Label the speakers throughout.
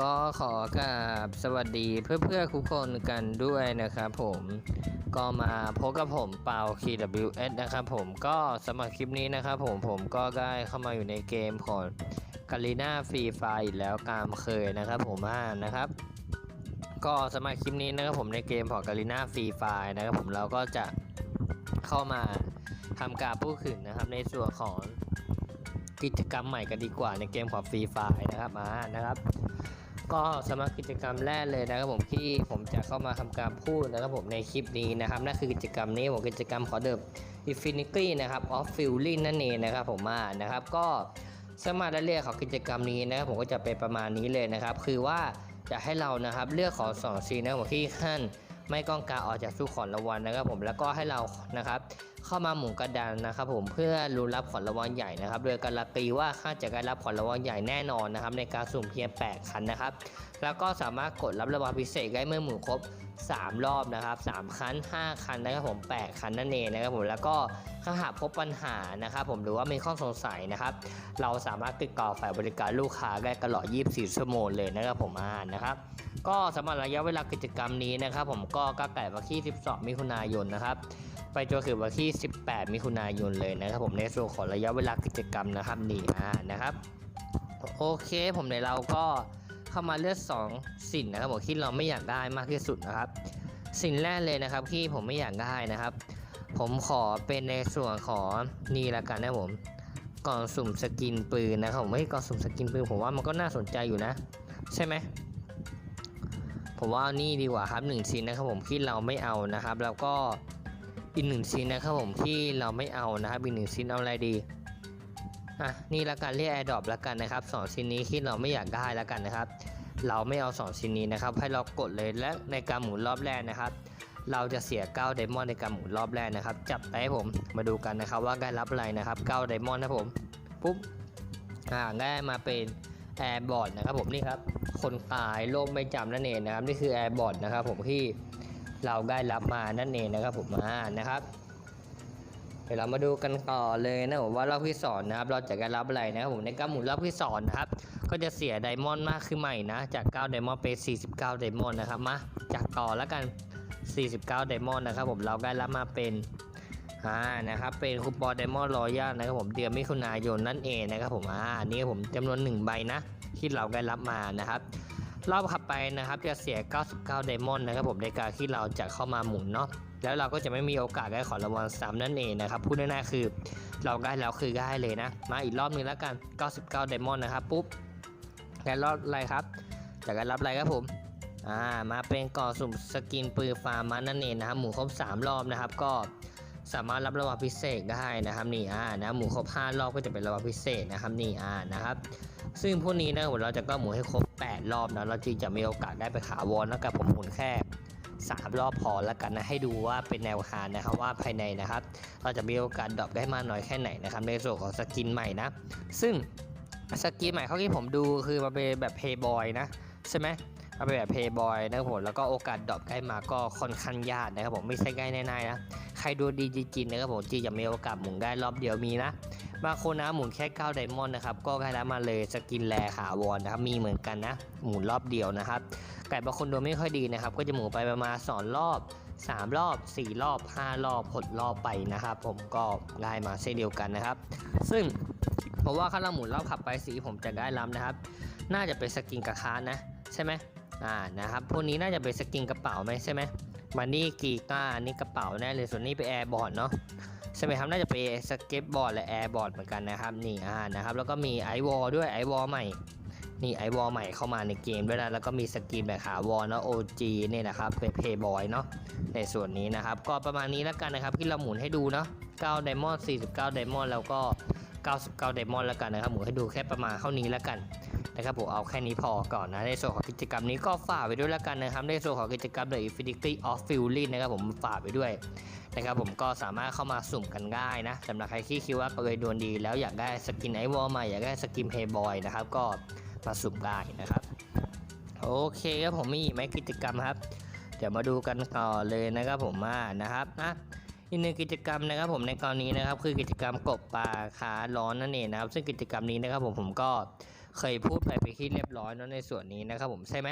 Speaker 1: ก็ขอกราบสวัสดีเพื่อนๆทุกคนกันด้วยนะครับผมก็มาพบกับผมเปา KWS นะครับผมก็สำหรับคลิปนี้นะครับผมผมก็ได้เข้ามาอยู่ในเกมของกาลีนาฟรีไฟอีกแล้วตามเคยนะครับผมอ่านะครับ ก็สำหรับคลิปนี้นะครับผมในเกมของกาลีนาฟรีไฟนะครับผมเราก็จะเข้ามาทำการพูดถึงนะครับในส่วนของกิจกรรมใหม่กันดีกว่าในเกมของฟรีไฟนะครับมานะครับ ก็สำหรับกิจกรรมแรกเลยนะครับผมที่ผมจะเข้ามาทำการพูดนะครับผมในคลิปนี้นะครับนั่นคือกิจกรรมนี้ผมกิจกรรมขอเดิม Infinity นะครับ Off Feeling นั่นเองนะครับผมมานะครับก็สมารถเลือกของกิจกรรมนี้นะครับผมก็จะเป็นประมาณนี้เลยนะครับ คือว่าจะให้เรานะครับเลือกของสองซีนนะครับผมที่ขั้นไม่ก้องกาออกจากสู้ของรางวัลนะครับผมแล้วก็ให้เรานะครับ เข้ามาหมุนกระดานนะครับผมเพื่อรู้รับของรางวัลใหญ่นะครับ โดยการันตีว่าค่าจะได้รับของรางวัลใหญ่แน่นอนนะครับ ในการสุ่มเพียง8คันนะครับ แล้วก็สามารถกดรับรางวัลพิเศษได้เมื่อหมุนครบ 3 รอบนะครับ3คัน5คันนะครับผม8คันนั่นเองนะครับผมแล้วก็ถ้าหากพบปัญหานะครับ ผมหรือว่ามีข้อสงสัยนะครับ เราสามารถติดต่อฝ่ายบริการลูกค้าได้ตลอด 24 ชั่วโมงเลยนะครับผมอ่านนะครับก็สำหรับระยะเวลากิจกรรมนี้นะครับ ผมก็กระแต่วันที่ 12 มิถุนายนนะครับ ไปจนถึงวันที่ 18 มิถุนายนเลยนะครับผมในส่วนของระยะเวลากิจกรรมนะครับนี่อ่านะครับ โอเคผมในเราก็เข้ามาเลือก 2 สิ่งนะครับผมที่เราไม่อยากได้มากที่สุดนะครับ สิ่งแรกเลยนะครับที่ผมไม่อยากได้นะครับ ผมขอเป็นในส่วนของนี่ละกันนะผมกล่องสุ่มสกินปืนนะครับผมไม่กล่องสุ่มสกินปืนผมว่ามันก็น่าสนใจอยู่นะ ใช่ไหมผมว่านี่ดีกว่าครับหนึ่งชิ้นนะครับผมที่เราไม่เอานะครับ แล้วก็ อีกหนึ่งชิ้นนะครับผมที่เราไม่เอานะครับอีกหนึ่งชิ้นเอาอะไรดีอะนี่ละกันเรียก AirDrop ละกันนะครับสองชิ้นนี้ที่เราไม่อยากได้ละกันนะครับ เราไม่เอาสองชิ้นนี้นะครับ ให้เรากดเลยและในการหมุนรอบแรกนะครับ เราจะเสีย9ไดมอนด์ในการหมุนรอบแรกนะครับ จับไปให้ผมมาดูกันนะครับ ว่าได้รับอะไรนะครับ9ไดมอนด์นะผมปุ๊บอ่าได้มาเป็นแอร์บอร์ดนะครับผมนี่ครับคนตายโลกไม่จำนั่นเองนะครับนี่คือแอร์บอร์ดนะครับผมที่ เราได้รับมานั่นเองนะครับผมมานะครับ เดี๋ยวเรามาดูกันต่อเลยนะผมว่ารอบที่สองนะครับ เราจะได้รับอะไรนะครับผมในการหมุนรอบที่สองนะครับ ก็จะเสียไดมอนด์มากขึ้นใหม่นะ จาก9ไดมอนด์เป็น 49ไดมอนด์นะครับมาจากต่อแล้วกัน 49ไดมอนด์นะครับผมเราได้รับมาเป็นอ่านะครับเป็นคูปองไดมอนด์รอยัลนะครับผมเดือนมิถุนายนนั่นเองนะครับผมอ่าอันนี้ผมจำนวน 1 ใบนะที่เราได้รับมานะครับ รอบขับไปนะครับจะเสีย 99 ไดมอนด์นะครับผมในการที่เราจะเข้ามาหมุนเนาะแล้วเราก็จะไม่มีโอกาสได้ของรางวัลซ้ำนั่นเองนะครับพูดง่ายๆคือ เราได้แล้วคือได้เลยนะ มาอีกรอบหนึงแล้วกัน 99 ไดมอนด์นะครับปุ๊บแล้วรอบอะไรครับจากการรับอะไรครับผมอ่ามาเป็นก่อสุ่มสกินปืนฟาร์มมันนั่นเองนะครับหมุนครบ 3 รอบนะครับก็ สามารถรับรางวัลพิเศษได้นะครับนี่อ่านะหมุนครบ5รอบก็จะเป็นรางวัลพิเศษนะครับนี่อ่านะครับ ซึ่งพวกนี้นะครับเราจะก็หมุนให้ครบ 8 รอบนะเราจึงจะมีโอกาสได้ไปขาวอนแล้วกับผมหมุนแค่สามรอบพอแล้วกันนะให้ดูว่าเป็นแนวทานะครับว่าภายในนะครับ เราจะมีโอกาสดรอปได้มากน้อยแค่ไหนนะครับในส่วนของสกินใหม่นะ ซึ่งสกินใหม่เขาที่ผมดูคือมาเป็นแบบเพย์บอยนะใช่ไหม มาเป็นแบบเพย์บอยนะครับผมแล้วก็โอกาสดรอปได้มาก็ค่อนข้างยากนะครับผมไม่ใช่ง่ายง่ๆนะใครดูดีจริงๆนะครับผมจีจะมีโอกาสหมุนได้รอบเดียวมีนะบางคนนะหมุนแค่9ไดมอนด์นะครับก็ได้รับมาเลยสกินแลขาวอนนะครับมีเหมือนกันนะ หมุนรอบเดียวนะครับไก่บางคนดูไม่ค่อยดีนะครับ ก็จะหมุนไปประมาณ2รอบ 3 รอบ 4 รอบ 5 รอบผลรอบไปนะครับ ผมก็ได้มาเช่นเดียวกันนะครับ ซึ่งผมว่าข้าเราหมุนรอบขับไปสีผมจะได้รับนะครับ น่าจะเป็นสกินกระคานนะ ใช่ไหม อ่านะครับพวกนี้น่าจะเป็นสกินกระเป๋าไหมใช่ไหมมานี่กีก้านี่กระเป๋าแน่เลยส่วนนี้เป็นแอร์บอร์ดเนาะใช่ไหมครับน่าจะเป็นสเก็ตบอร์ดและแอร์บอร์ดเหมือนกันนะครับนี่อ่านะครับแล้วก็มีไอวอลด้วยไอวอลใหม่นี่ไอวอลใหม่เข้ามาในเกมด้วยนะแล้วก็มีสกินแบบขาวอลเนาะ OG เนี่ยนะครับเป็นเพย์บอยเนาะในส่วนนี้นะครับ ก็ประมาณนี้แล้วกันนะครับที่เราหมุนให้ดูเนาะ9ไดมอนด์49ไดมอนด์แล้วก็ 99ไดมอนด์แล้วกันนะครับหมุนให้ดูแค่ประมาณเท่านี้แล้วกัน นะครับผมเอาแค่นี้พอก่อนนะในส่วนของกิจกรรมนี้ก็ฝากไปด้วยแล้วกันนะครับในส่วนของกิจกรรม The Infinity of Feeling นะครับผมฝากไปด้วยนะครับผมก็สามารถเข้ามาสุ่มกันได้นะสำหรับใครที่คิดว่าเคยดวลดี แล้วอยากได้สกินไอวอลใหม่อยากได้สกินเพย์บอยนะครับก็มาสุ่มได้นะครับโอเคครับผมมีอีกไหมกิจกรรมครับเดี๋ยวมาดูกันต่อเลยนะครับผมมานะครับอะอีกหนึ่งกิจกรรมนะครับผมในกรณีนะครับคือกิจกรรมกบปลาขาร้อนนั่นเองนะครับ ซึ่งกิจกรรมนี้นะครับผมผมก็ เคยพูดไปไปที่เรียบร้อยเนอะในส่วนนี้นะครับผมใช่ไหม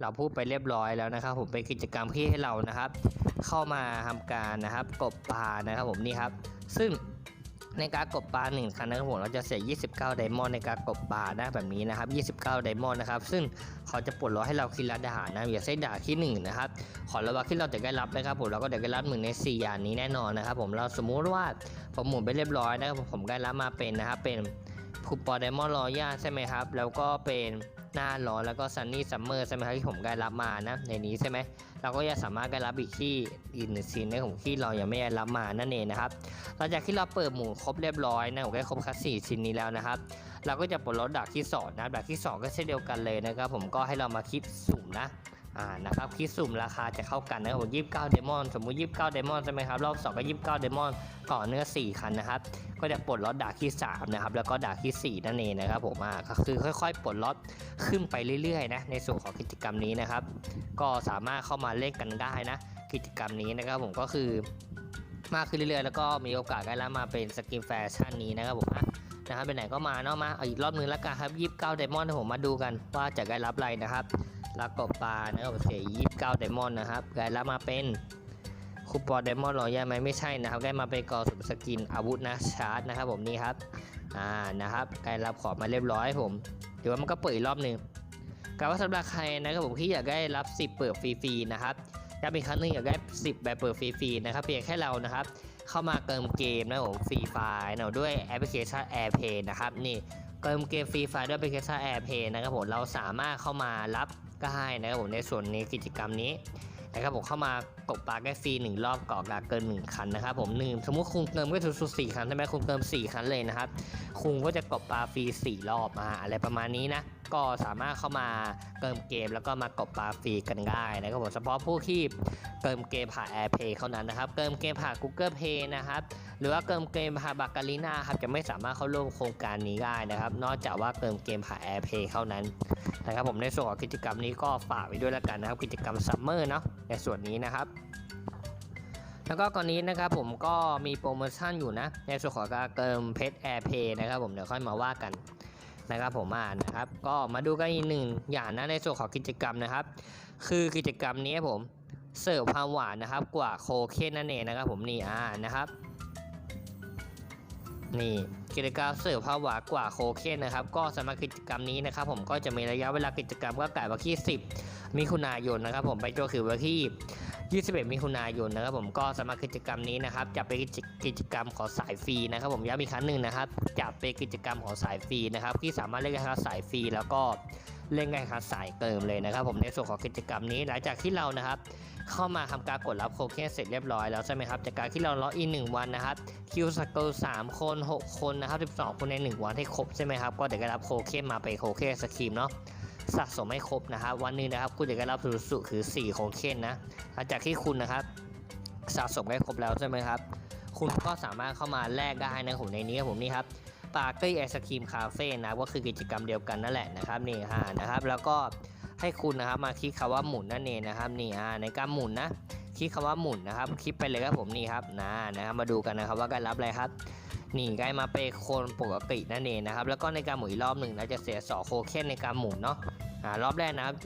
Speaker 1: เราพูดไปเรียบร้อยแล้วนะครับผมเป็นกิจกรรมที่ให้เรานะครับ เข้ามาทำการนะครับกบปลานะครับผมนี่ครับ ซึ่งในการกบปลาหนึ่งครั้งนะครับผมเราจะเสีย 29 ไดมอนด์ในการกบปลานะแบบนี้นะครับ 29 ไดมอนด์นะครับ ซึ่งเขาจะปลดล็อกให้เราคิดละดาหารนะอย่าใช้ดาที่หนึ่งนะครับ ขอระวังที่เราจะได้รับนะครับผมเราก็จะได้รับหนึ่งใน 4 อย่างนี้แน่นอนนะครับ ผมเราสมมุติว่าผมหมุนไปเรียบร้อยนะครับผมได้รับมาเป็นนะครับเป็น คูปอไดมอนด์รอย่าใช่ไหมครับ แล้วก็เป็นหน้าร้อนแล้วก็ซันนี่ซัมเมอร์ใช่ไหมครับที่ผมได้รับมานะ ในนี้ใช่ไหมเราก็จะสามารถได้รับอีกที่อีกหนึ่งซีนในของที่เรายังไม่ได้รับมานั่นเองนะครับหลังจากที่เราเปิดหมู่ครบเรียบร้อยนะผมได้ครบคัสสี่ชิ้นนี้แล้วนะครับ เราก็จะปลดล็อกดักที่สองนะดักที่สอก็เช่นเดียวกันเลยนะครับ ผมก็ให้เรามาคิดสุ่มนะ อ่านะครับคิดสุ่มราคาจะเข้ากันนะครับผมยี่สิบเก้าเดมอนสมมุติยี่สิบเก้าเดมอนใช่ไหมครับรอบสองก็ยี่สิบเก้าเดมอนต่อเนื้อสี่คันนะครับก็จะปลดล็อกดาบที่สามนะครับแล้วก็ดาบที่สี่นั่นเองนะครับผมอ่าก็คือค่อยๆ ปลดล็อกขึ้นไปเรื่อยๆนะในส่วนของกิจกรรมนี้นะครับ ก็สามารถเข้ามาเล่นกันได้นะกิจกรรมนี้นะครับผมก็คือมากขึ้นเรื่อยๆ แล้วก็มีโอกาสได้รับมาเป็นสกินแฟชั่นนี้นะครับผมอะนะครับไปไหนก็มาเนาะมาอีกรอบนึงแล้วกันครับยี่สิบเก้าเดมอนผมมาดูกันว่าจะได้รับอะไรนะครับ ล้วก็ปลานะครับเสียยี่สิบเก้าไดมอนด์นะครับได้รับมาเป็นคูปองไดมอนด์รอยัลไหมไม่ใช่นะครับได้มาเป็นกอสุดสกินอาวุธนะชาร์จนะครับผมนี่ครับอ่านะครับได้รับขอมาเรียบร้อยผมเดี๋ยวมันก็เปิดอีกรอบหนึ่งกล่าวว่าสำหรับใครนะครับผมที่อยากได้รับ 10 เปิดฟรีๆนะครับย้ำอีครั้งหนึงอยากได้ 10 แบบเปิดฟรีๆนะครับเพียงแค่เรานะครับ เข้ามาเติมเกมนะครับผมฟรีไฟล์นะด้วยแอปพลิเคชัน AirPlay นะครับนี่เติมเกมฟรีไฟล์ด้วยแอปพลิเคชัน AirPlay นะครับผมเราสามารถเข้ามารับ ก็ให้นะครับผมในส่วนนี้กิจกรรมนี้นะครับผมเข้ามากดปลาได้ฟรีหนึ่งรอบก่อกาเกินหนึ่งคันนะครับผมหนึ่งสมมติคุณเติมก็ถูกสุดสี่คันใช่ไหมคุณเติมสี่คันเลยนะครับ คุณก็จะกดปลาฟรีสี่รอบมาอะไรประมาณนี้นะ ก็สามารถเข้ามาเติมเกม แล้วก็มากดปลาฟรีกันได้นะครับผมเฉพาะผู้ที่เติมเกมผ่าน AirPlay เท่านั้นนะครับเติมเกมผ่าน Google Play นะครับหรือว่าเติมเกมผ่านบักการีนาครับจะไม่สามารถเข้าร่วมโครงการนี้ได้นะครับ นอกจากว่าเติมเกมผ่าน AirPlay เท่านั้นนะครับผมในส่วนของกิจกรรมนี้ก็ฝากไว้ด้วยแล้วกันนะครับ กิจกรรมซัมเมอร์เนาะในส่วนนี้นะครับแล้วก็ก่อนนี้นะครับผมก็มีโปรโมชั่นอยู่นะ ในส่วนของการเติมเพชร AirPlay นะครับผมเดี๋ยวค่อยมาว่ากัน นะครับผมอ่านนะครับ ก็มาดูกันอีกหนึ่งอย่างนะในส่วนของกิจกรรมนะครับ คือกิจกรรมนี้ผมเสิร์ฟความหวานนะครับ กว่าโคเคนนั่นเองนะครับ ผมนี่อ่านะครับนี่กิจกรรมเสิร์ฟภาวะกว่าโคเคนนะครับ ก็สำหรับกิจกรรมนี้นะครับ ผมก็จะมีระยะเวลากิจกรรมก็ไก่วันที่ 10 มิถุนายนนะครับ ผมไปตัวคือวันที่ 21มิถุนายนนะครับผมก็สำหรับกิจกรรมนี้นะครับจะเป็นกิจกรรมของสายฟรีนะครับ ผมย้ำอีกครั้งหนึ่งนะครับจะเป็นกิจกรรมของสายฟรีนะครับที่สามารถเล่นได้ทั้งสายฟรีแล้วก็เล่นได้ทั้งสายเติมเลยนะครับ ผมในส่วนของกิจกรรมนี้หลังจากที่เรานะครับเข้ามาทำการกดรับโคเคนเสร็จเรียบร้อยแล้วใช่ไหมครับจากการที่เราล็อกอินหนึ่งวันนะครับคิวสกิลสามคนหกคนนะครับสิบสองคนในหนึ่งวันให้ครบใช่ไหมครับก็เดี๋ยวได้รับโคเคนมาไปนโคเคนสครีมเนาะ สะสมให้ครบนะครับ วันนึงนะครับคุณจะได้รับสูสุคือ4โคเคนนะหลังจากที่คุณนะครับสะสมให้ครบแล้วใช่ไหมครับ คุณก็สามารถเข้ามาแลกได้นะผมในนี้ครับผมนี่ครับปาร์ตี้ไอศครีมคาเฟ่นะก็คือกิจกรรมเดียวกันนั่นแหละนะครับนี่ฮะนะครับ แล้วก็ให้คุณนะครับมาคลิกคำว่าหมุนนั่นเองนะครับนี่ฮะในการหมุนนะคลิกคำว่าหมุนนะครับคลิกไปเลยครับผมนี่ครับนะนะครับมาดูกันนะครับว่าการรับอะไรครับนี่ใกล้มาเป็นคนปกตินั่นเองนะครับ แล้วก็ในการหมุนอีกรอบหนึ่งนะจะเสีย2โคเคนในการหมุนเนาะ อ่ารอบแรกนะครับ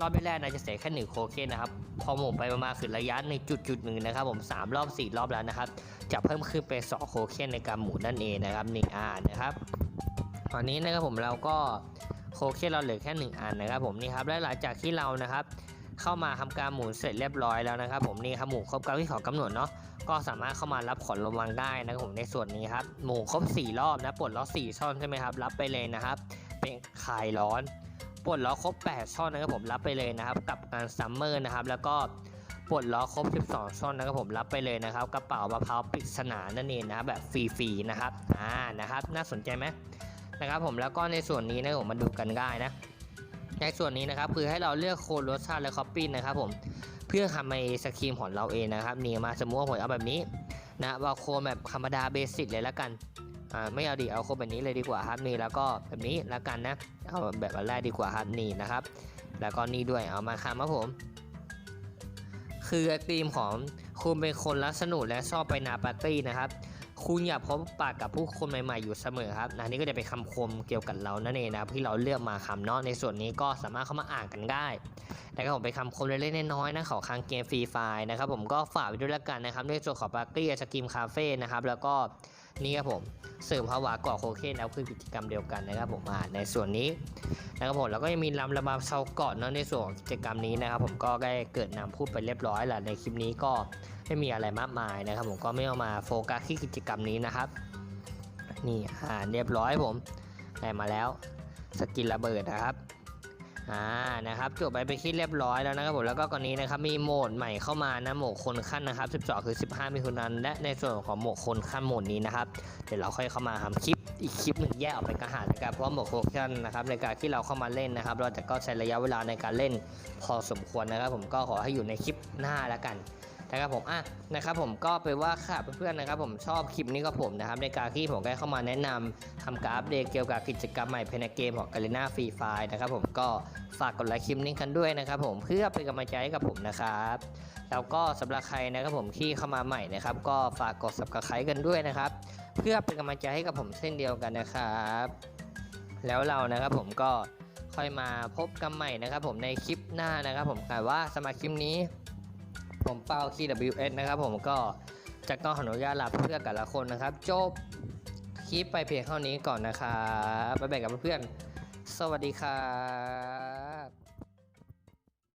Speaker 1: รอบแรกนะจะเสียแค่1โคเคนนะครับ พอหมุนไปประมาณคือระยะในจุดจุดหนึ่งนะครับ ผม3รอบ 4 รอบแล้วนะครับ จะเพิ่มขึ้นเป็น2โคเคนในการหมุนนั่นเองนะครับนี่อ่านะครับตอนนี้นะครับผมเราก็โคเคนเราเหลือแค่หนึ่งอันนะครับ ผมนี่ครับและหลังจากที่เรานะครับเข้ามาทำการหมุนเสร็จเรียบร้อยแล้วนะครับ ผมนี่ครับหมุนครบกาที่ขอกำหนดเนาะก็สามารถเข้ามารับขอนรางวัลได้นะครับผมในส่วนนี้ครับหมุนครบ 4 รอบนะปลดล็อก4ช่องใช่ไหมครับรับไปเลยนะครับ เป็นคลายร้อน ปลดล็อกครบ 8 ช่องนะครับผมรับไปเลยนะครับ กับงานซัมเมอร์นะครับ แล้วก็ปลดล็อกครบ 12 ช่องนะครับผมรับไปเลยนะครับ กระเป๋ามะพร้าวปริศนานั่นเองนะแบบฟรีๆนะครับอ่านะครับ น่าสนใจไหมนะครับผมแล้วก็ในส่วนนี้นะผมมาดูกันได้นะ ในส่วนนี้นะครับคือให้เราเลือกโคนรสชาติและคอปปี้นะครับผมเพื่อทำในสครีมของเราเองนะครับนี่มาสมมติว่าผมเอาแบบนี้นะว่าโคนแบบธรรมดาเบสิกเลยแล้วกัน อ่าไม่เอาดีเอาโคนแบบนี้เลยดีกว่าครับนี่แล้วก็แบบนี้แล้วกันนะเอาแบบอันแรกดีกว่าครับนี่นะครับ แล้วก็นี่ด้วยเอามาครับครับผม คือธีมของคุณเป็นคนรักสนุกและชอบไปนาปาร์ตี้นะครับคุณอย่าพบปากกับผู้คนใหม่ๆอยู่เสมอครับนะนี่ก็จะเป็นคำคมเกี่ยวกับเรานั่นเองนะครับที่เราเลือกมาคำเนาะในส่วนนี้ก็สามารถเข้ามาอ่านกันได้นะครับผมเป็นคำคมเล็กๆน้อยๆนะของทางเกมฟรีไฟนะครับผมก็ฝากไว้ด้วยละกันนะครับในส่วนของปาร์ตี้สกิมคาเฟ่นะครับแล้วก็ นี่ครับผมเสริมภาวะเกาะโคเคนแล้วคือกิจกรรมเดียวกันนะครับผมอ่าในส่วนนี้นะครับผมแล้วก็ยังมีลำระบำเซาเกาะเนาะในส่วนของกิจกรรมนี้นะครับผมก็ได้เกิดนำพูดไปเรียบร้อยแล้วในคลิปนี้ก็ไม่มีอะไรมากมายนะครับ ผมก็ไม่เอามาโฟกัสที่กิจกรรมนี้นะครับนี่อ่าเรียบร้อยผมได้มาแล้วสกินระเบิดนะครับ อ่านะครับจบไปไปคิดเรียบร้อยแล้วนะครับผมแล้วก็ก่อนนี้นะครับมีโหมดใหม่เข้ามานะโหมดคนขั้นนะครับ 12 คือ 15มีคุณนันและในส่วนของโหมดคนขั้นโหมดนี้นะครับเดี๋ยวเราค่อยเข้ามาทำคลิปอีกคลิปหนึ่งแยกออกไปกระหานะครับเพราะโหมดคนขั้นนะครับในการที่เราเข้ามาเล่นนะครับ เราจะก็ใช้ระยะเวลาในการเล่นพอสมควรนะครับ ผมก็ขอให้อยู่ในคลิปหน้าแล้วกัน นะครับผมอะนะครับผมก็ไปนว่าค่ะเพื่อนๆนะครับผมชอบคลิปนี้ก็ผมนะครับในการที่ผมได้เข้ามาแนะนำทำการอัปเดตเกี่ยวกับกิจกรรมใหม่ภายในเกมของ g a r e n a Free Fire นะครับผมก็ฝากกดไลค์คลิปนี้กันด้วยนะครับผมเพื่อเป็นกำลังใจให้กับผมนะครับแล้วก็สำหรับใครนะครับผมที่เข้ามาใหม่นะครับ ก็ฝากกด subscribe กันด้วยนะครับ เพื่อเป็นกำลังใจให้กับผมเช่นเดียวกันนะครับ แล้วเรานะครับผมก็ค่อยมาพบกันใหม่นะครับ ผมในคลิปหน้านะครับ ผมแต่ว่าสำหรับคลิปนี้ ผมเป้า KWS นะครับผมก็จะต้องขออนุญาตลาเพื่อนกันละคนนะครับ จบคลิปไปเพียงเท่านี้ก่อนนะครับบ๊ายบายกับเพื่อน สวัสดีครับ